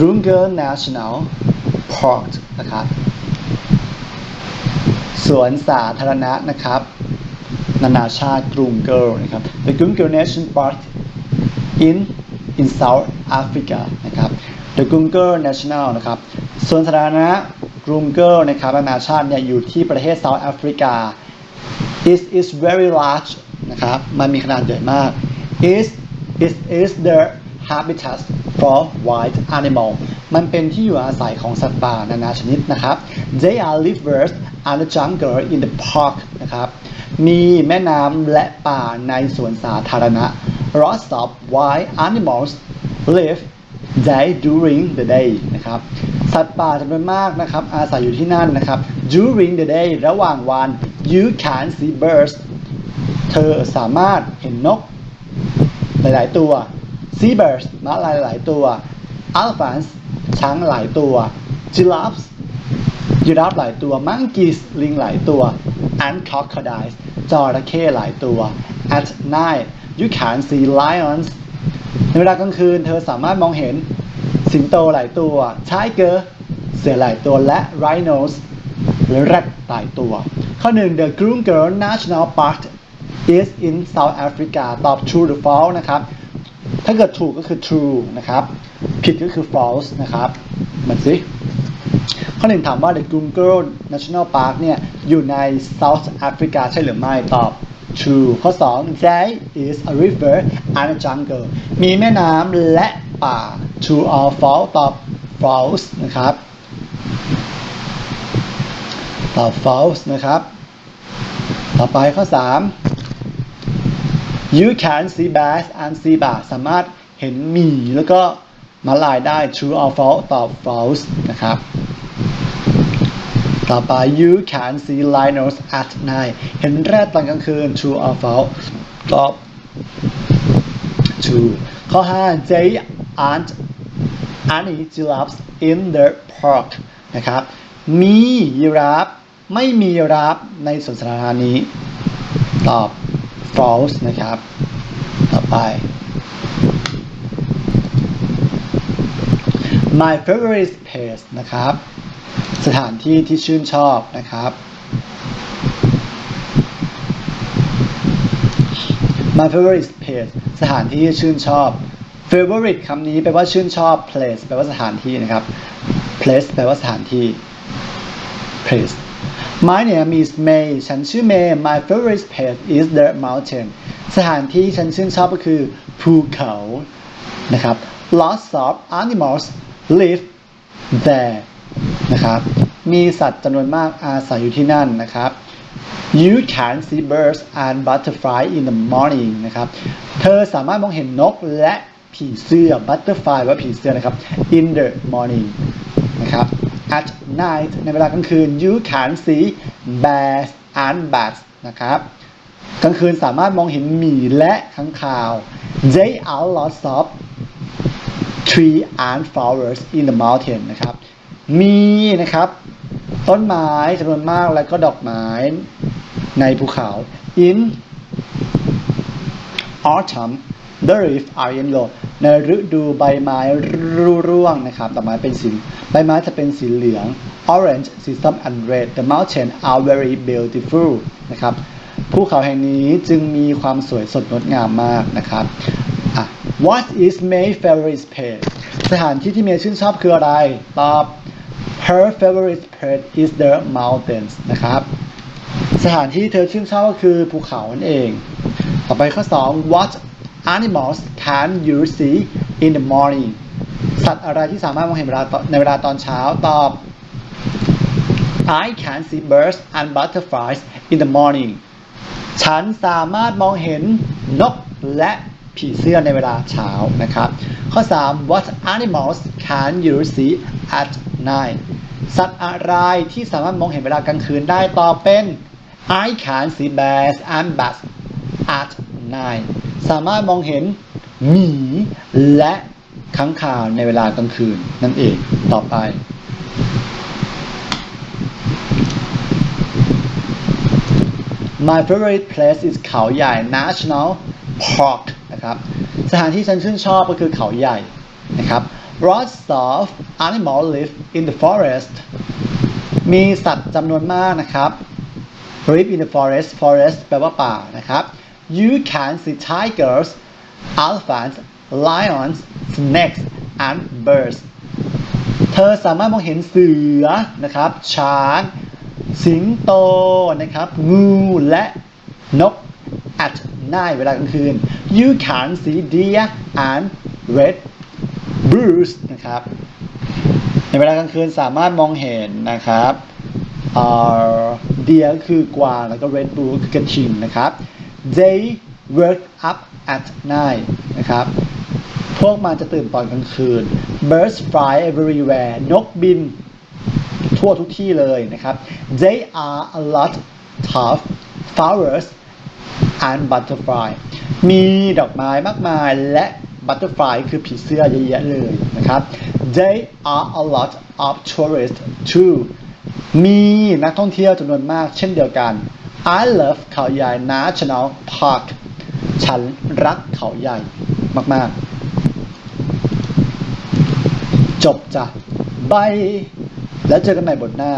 Kruger National Park นะครับ สวนสาธารณะนะครับ นานาชาติกรุงเกิลนะครับ The Grunger National Park in in South Africa นะครับ The Grunger National นะครับสวนสาธารณะกรุงเกิลนะครับนานาชาติเนี่ยอยู่ที่ประเทศเซาท์แอฟริกา It is very large นะครับ มันมีขนาดใหญ่มาก It is is the habitat for wild animal มันเป็นที่อยู่อาศัยของสัตว์ป่านานาชนิดนะครับ They are rivers and the jungle in the park นะครับ มีแม่น้ำและป่าในสวนสาธารณะ Lots of wild animals live there during the day นะครับ สัตว์ป่าจำนวนมากนะครับ อาศัยอยู่ที่นั่นนะครับ during the day ระหว่างวัน you can see birds เธอสามารถเห็นนก หลาย ๆ ตัว seabirds ม้าลายหลายตัว elephants ช้างหลายตัว giraffes ยีราฟหลายตัว monkeys ลิงหลายตัว and crocodiles จระเข้หลายตัว at night you can see lions ในเวลากลางคืนเธอสามารถมองเห็นสิงโตหลายตัว tiger เสือหลายตัวและ rhinos หรือแรดหลายตัว ข้อหนึ่ง The Kruger National Park is in South Africa ตอบ true หรือ false นะครับ ถ้าเกิดถูกก็คือ true นะครับ ผิดก็คือ false นะครับมันสิข้อหนึ่งถามว่า The Kruger National Park เนี่ย อยู่ใน South Africa ใช่หรือไม่ ตอบ true ข้อ 2 There is a river and a jungle มีแม่น้ำและป่า true or false ตอบ false นะครับ ตอบ false นะครับ ต่อไปข้อ 3 you can see bears and zebra สามารถเห็นหมีแล้วก็มาลายได้ true or false ตอบ false นะครับ ต่อไป you can see rhinos at night เห็นแรดตอนกลางคืน true or false ตอบ true ข้อ 5 they aren't any giraffes in the park นะครับ มียีราฟไม่มียีราฟในสวนสาธารณะนี้ ตอบ false นะครับ ต่อไป my favorite place นะครับ สถานที่ที่ชื่นชอบนะครับ my favorite place สถานที่ที่ชื่นชอบ favorite คำนี้แปลว่าชื่นชอบ place แปลว่าสถานที่นะครับ place แปลว่าสถานที่ place My name is May ฉันชื่อ May My favorite place is the mountain สถานที่ฉันชื่นชอบก็คือภูเขานะครับ Lots of animals live there นะครับมีสัตว์จำนวนมากอาศัยอยู่ที่นั่นนะครับ You can see birds and butterfly in the morning นะครับ เธอสามารถมองเห็นนกและผีเสื้อ butterfly ว่าผีเสื้อนะครับ in the morning นะครับ at night ในเวลากลางคืน you can see bears and bats นะครับกลางคืนสามารถมองเห็นหมีและค้างคาว They are lots of tree and flowers in the mountain นะครับ มีนะครับ ต้นไม้จำนวนมากและก็ดอกไม้ในภูเขา in autumn the leaf are yellow ในฤดูใบไม้ร่วงนะครับดอกไม้เป็นสีใบไม้จะเป็นสีเหลือง orange สีส้ม and red the mountain are very beautiful นะครับภูเขาแห่งนี้จึงมีความสวยสดงดงามมากนะครับ What is May's favorite place สถานที่ที่เมย์ชื่นชอบคืออะไร ตอบ Her favorite place is the mountains นะครับ สถานที่เธอชื่นชอบก็คือภูเขานั่นเอง ต่อไปข้อ 2 What animals can you see in the morning สัตว์อะไรที่สามารถมองเห็นเวลาในเวลาตอนเช้าตอบ I can see birds and butterflies in the morning ฉันสามารถมองเห็นนกและผีเสื้อในเวลาเช้านะครับ ข้อ 3 What animals can you see at night สัตว์อะไรที่สามารถมองเห็นเวลากลางคืนได้ตอบเป็น I can see bears and bats at night สามารถมองเห็นหมีและค้างคาวในเวลากลางคืนนั่นเองต่อไป My favorite place is เขาใหญ่ National Park นะครับสถานที่ฉันชื่นชอบก็คือเขาใหญ่นะครับ lots of animals live in the forest มีสัตว์จำนวนมากนะครับ live in the forest forest แปลว่าป่านะครับ you can see tigers elephants lions snakes and birds เธอสามารถมองเห็นเสือนะครับช้างสิงโตนะครับงูและนก at night เวลากลางคืน you can see deer and red birds นะครับในเวลากลางคืนสามารถมองเห็นนะครับเดียก็คือกวางแล้วก็ red bull คือกระทิงนะครับ they wake up at night นะครับ พวกมันจะตื่นตอนกลางคืน birds fly everywhere นกบินทั่วทุกที่เลยนะครับ they are a lot of flowers and butterfly มีดอกไม้มากมายและ butterfly คือผีเสื้อเยอะแยะเลยนะครับ they are a lot of tourists too มีนักท่องเที่ยวจำนวนมากเช่นเดียวกัน I love เขาใหญ่ National Park ฉันรักเขาใหญ่มาก ๆ จบจ้ะบายแล้วเจอกันใหม่บทหน้า